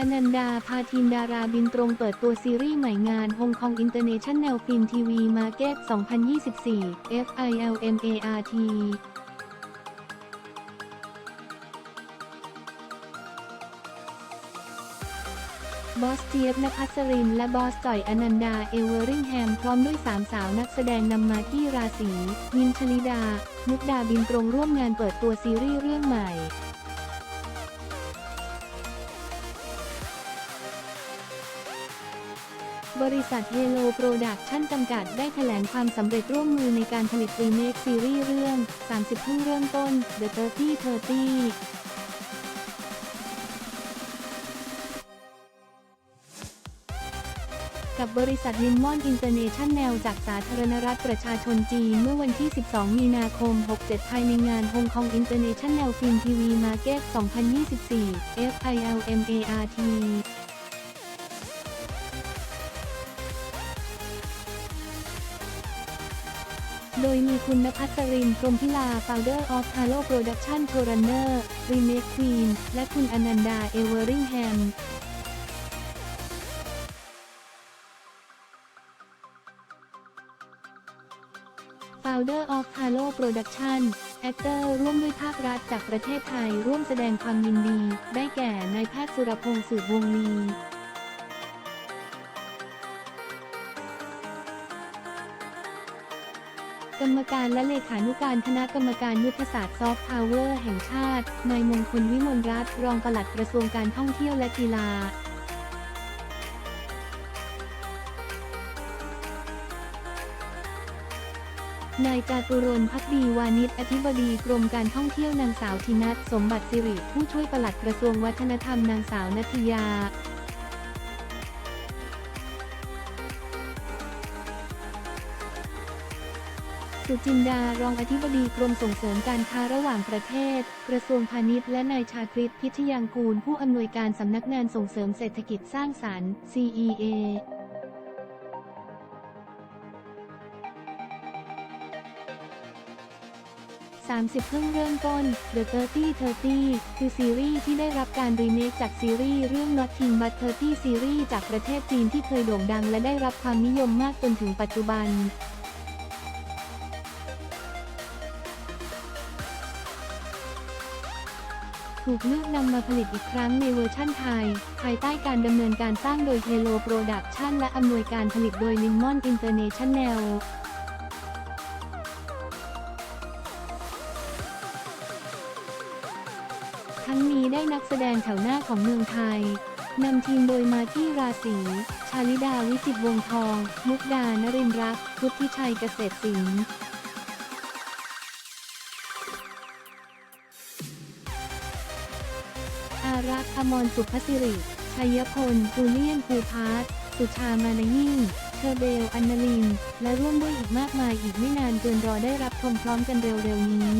อนันดา พาทีมดาราบินตรงเปิดตัวซีรีส์ใหม่งาน Hong Kong International Film TV Market 2024 FILMART บอสเจี๊ยบนภัสรินและบอสจ่อยอนันดา เอเวอริงแฮม พร้อมด้วยสามสาวนักแสดงนำมาที่ราศีมินชลิดา มุกดาบินตรงร่วมงานเปิดตัวซีรีส์เรื่องใหม่ บริษัทเฮโลโปรดักชั่นจำกัดได้แถลงความสำเร็จร่วมมือในการผลิตรีเมคซีรีส์เรื่อง 30เพิ่งเริ่มต้น The 30 30กับบริษัทลินมอนอินเตอร์เนชั่นแนลจากสาธารณรัฐประชาชนจีนเมื่อวันที่ 12 มีนาคม 67 ภายในงาน Hong Kong International Film TV Market 2024 FILMART โดยมีคุณนภัสรินพรมพิลา Founder of Halo Production Showrunner Remake Queen และคุณอนันดา เอเวอริงแฮม Founder of Halo Production Actor ร่วมด้วยภาครัฐจากประเทศไทยร่วมแสดงความยินดี ได้แก่นายแพทย์สุรพงษ์สืบวงลี กรรมการและเลขานุการคณะกรรมการยุทธศาสตร์ซอฟต์พาวเวอร์แห่งชาติ นายมงคลวิมลรัตน์รองปลัดกระทรวงการท่องเที่ยวและกีฬานายจาตุรนพักดีวานิชอธิบดีกรมการท่องเที่ยวนางสาวธินัทสมบัติสิริ ผู้ช่วยปลัดกระทรวงวัฒนธรรมนางสาวนัทยา สุจินดารองอธิบดีกรมส่งเสริมการค้าระหว่างประเทศ กระทรวงพาณิชย์และนายชาคริตพิทยางกูล ผู้อำนวยการสำนักงานส่งเสริมเศรษฐกิจสร้างสรรค์ CEA 30 เพิ่งเริ่มต้น The 30 30 คือซีรีส์ที่ได้รับการรีเมคจากซีรีส์เรื่อง Nothing But 30 ซีรีส์จากประเทศจีนที่เคยโด่งดังและได้รับความนิยมมากจนถึงปัจจุบัน ถูกเลือกนำมาผลิตอีกครั้งในเวอร์ชั่นไทย ภายใต้การดำเนินการสร้างโดย Hello Production และอำนวยการผลิตโดย Limon International ทั้งนี้ได้นักแสดงแถวหน้าของเมืองไทยนำทีมโดยมาที่ราศีชาลิดาวิจิตวงทอง มุกดานรินทร์รักพุทธิชัยเกษตรศิล อารักษ์อมรสุภสิริ ชัยพลจูเลียนภูพาร์สุชามานายิ่งเชอเบล อันนาลิน และร่วมด้วยอีกมากมายอีกไม่นานเกินรอได้รับชมพร้อมกันเร็วๆนี้